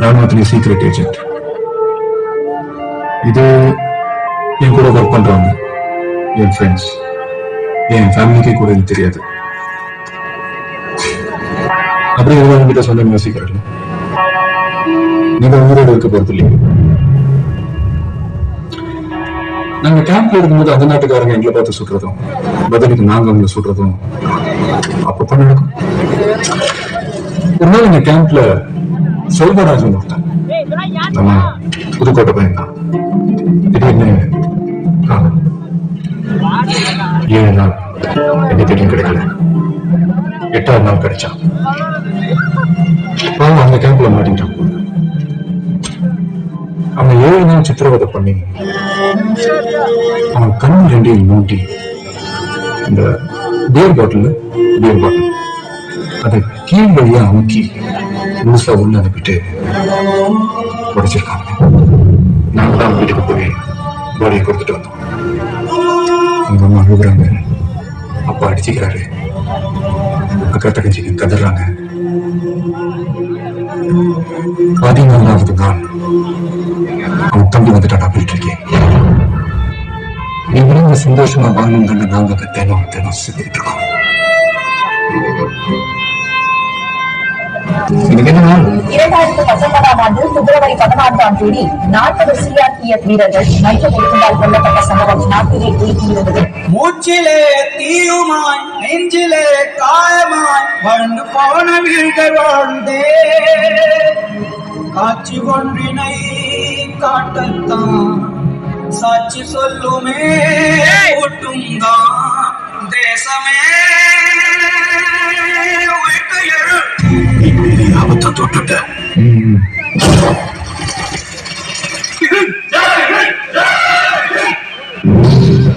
ராணுவத்திலே secret agent இது என் கூட work பண்றவங்க என் ஃப்ரெண்ட்ஸ் என் ஃபேமிலிக்கே கூட இது தெரியாது. அப்படி எதுவும் உங்ககிட்ட சொல்ல சீக்கிரம் நீங்க உயிரோடு இருக்க போறது இல்லைங்க நாங்க கேம்ப்ல இருக்கும்போது அந்த நாட்டுக்காரங்க எங்களை பார்த்து சுடுறதும் பதிலுக்கு நாங்க அவங்களை சுடுறதும் அப்பப்ப நடக்கும். ஒரு நாள் எங்க கேம்ப்ல செல்வராஜன் ஒருத்தன் நம்ம புதுக்கோட்டை பையன் தான். திடீர்னு காணோம். ஏழு நாள் எந்த தேடியும் கிடைக்கல. எட்டாவது நாள் கிடைச்சான். பாவம் அந்த கேம்ப்ல மாட்டிட்டான். அவன் ஏழு நாள் சித்திரவதை பண்ணி அவன் கண் ரெண்டையும் மூட்டி இந்த பியர் பாட்டில் பியர் பாட்டில் அதை கீழ் வழியா அமுக்கி முழுசா உள்ள அனுப்பிட்டு உடைச்சிருக்காங்க. நாங்க தான் வீட்டுக்கு போய் பாடியை கொடுத்துட்டு வந்தோம். அவங்க அம்மா அழுகுறாங்க. அப்பா அடிச்சுக்கிறாரு. அக்கா தங்கச்சிங்க கதறாங்க. பதினாலாவது நாள் அவன் தம்பி வந்துட்டான் போயிட்டு இருக்கேன். நீங்களும் சந்தோஷமா வாழணுங்கன்னு நாங்க அங்க தினம் தினம் செஞ்சுட்டு இருக்கோம். இரண்டாயிரத்து பத்தொன்பதாம் ஆண்டு பிப்ரவரி பதினான்காம் தேதி நாற்பது சிஆர்பிஎஃப் வீரர்கள் மைய கொடுத்தால் கொல்லப்பட்ட சம்பவம் நாட்டிலே உலுக்கியிருந்தது மூச்சிலே தீயுமாய் நெஞ்சிலே காயமாய் வளர்ந்து போன வீழ்கள் வாழ்ந்தே. காட்சி ஒன்றினை காட்டத்தான் சாட்சி சொல்லுமே ஒட்டும் தான் தேசமே. mean. Yeah, yeah, yeah.